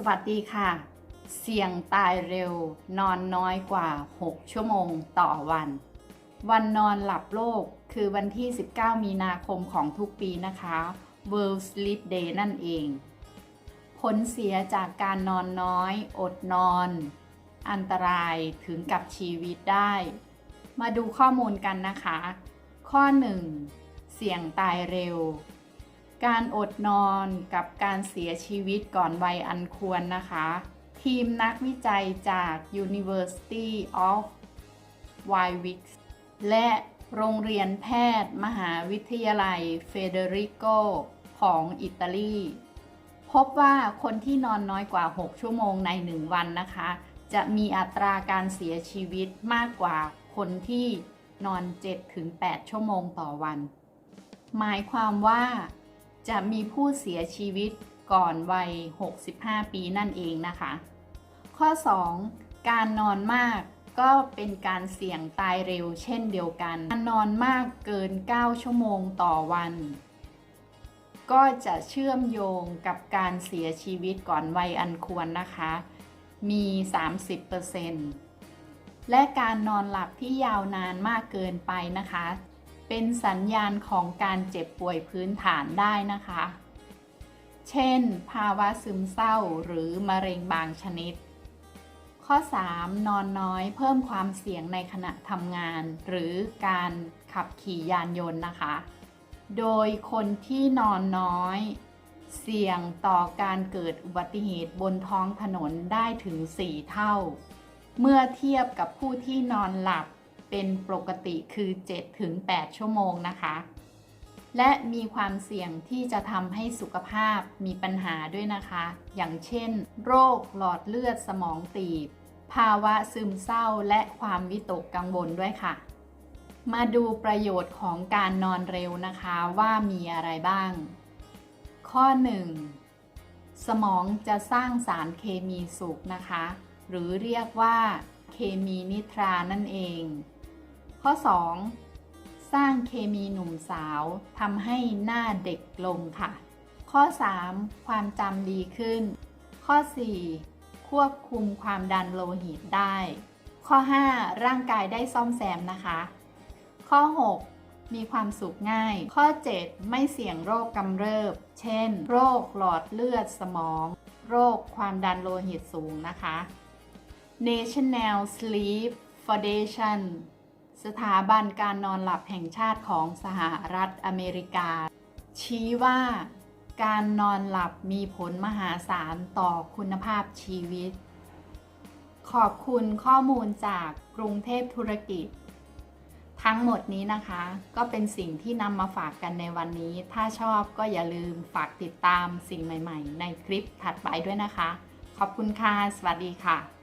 สวัสดีค่ะ เสี่ยงตายเร็วนอนน้อยกว่า 6 ชั่วโมงต่อวัน วันนอนหลับโลกคือวันที่ 19 มีนาคมของทุกปีนะคะ World Sleep Day นั่นเอง ผลเสียจากการนอนน้อย อดนอน อันตรายถึงกับชีวิตได้ มาดูข้อมูลกันนะคะ ข้อ 1 เสี่ยงตายเร็ว การอดนอนกับการเสียชีวิตก่อนวัยอันควรนะคะ ทีมนักวิจัยจาก University of Warwick และโรงเรียนแพทย์มหาวิทยาลัยเฟเดริโกของอิตาลี พบว่าคนที่นอนน้อยกว่า 6 ชั่วโมงใน 1 วันนะคะ จะมีอัตราการเสียชีวิตมากกว่าคนที่นอน 7-8 ชั่วโมงต่อวัน หมายความว่า จะมีผู้เสียชีวิตก่อนวัย 65 ปีนั่นเองนะคะ ข้อ 2 การนอนมากก็เป็นการเสี่ยงตายเร็วเช่นเดียวกัน การนอนมากเกิน 9 ชั่วโมงต่อวัน ก็จะเชื่อมโยงกับการเสียชีวิตก่อนวัยอันควรนะคะ มี 30%และการนอนหลับที่ยาวนานมากเกินไปนะคะ เป็นสัญญาณของการเจ็บป่วยพื้นฐานได้นะคะ เช่น ภาวะซึมเศร้าหรือมะเร็งบางชนิด ข้อ 3 นอนน้อยเพิ่มความเสี่ยงในขณะทำงาน หรือการขับขี่ยานยนต์นะคะ โดยคนที่นอนน้อยเสี่ยงต่อการเกิดอุบัติเหตุบนท้องถนนได้ถึง 4 เท่า เมื่อเทียบกับผู้ที่นอนหลับ เป็นปกติคือ7-8ชั่วโมงนะคะ และมีความเสี่ยงที่จะทำให้สุขภาพมีปัญหาด้วยนะคะ อย่างเช่น โรคหลอดเลือดสมองตีบ ภาวะซึมเศร้าและความวิตกกังวลด้วยค่ะ มาดูประโยชน์ของการนอนเร็วนะคะว่ามีอะไรบ้าง ข้อ 1 สมองจะสร้างสารเคมีสุขนะคะ หรือเรียกว่าเคมีนิทรานั่นเอง ข้อ 2 สร้างเคมีหนุ่มสาวทำให้หน้าเด็กลงค่ะ ข้อ 3 ความจำดีขึ้น ข้อ 4 ควบคุมความดันโลหิตได้ ข้อ 5 ร่างกายได้ซ่อมแซมนะคะ ข้อ 6 มีความสุขง่าย ข้อ 7 ไม่เสี่ยงโรคกำเริบ เช่น โรคหลอดเลือดสมอง โรคความดันโลหิตสูงนะคะ National Sleep Foundation สถาบันการนอนหลับแห่งชาติของสหรัฐอเมริกา ชี้ว่าการนอนหลับมีผลมหาศาลต่อคุณภาพชีวิต ขอบคุณข้อมูลจากกรุงเทพธุรกิจ ทั้งหมดนี้นะคะ ก็เป็นสิ่งที่นำมาฝากกันในวันนี้ ถ้าชอบก็อย่าลืมฝากติดตามสิ่งใหม่ ๆ ในคลิปถัดไปด้วยนะคะ ขอบคุณค่ะ สวัสดีค่ะ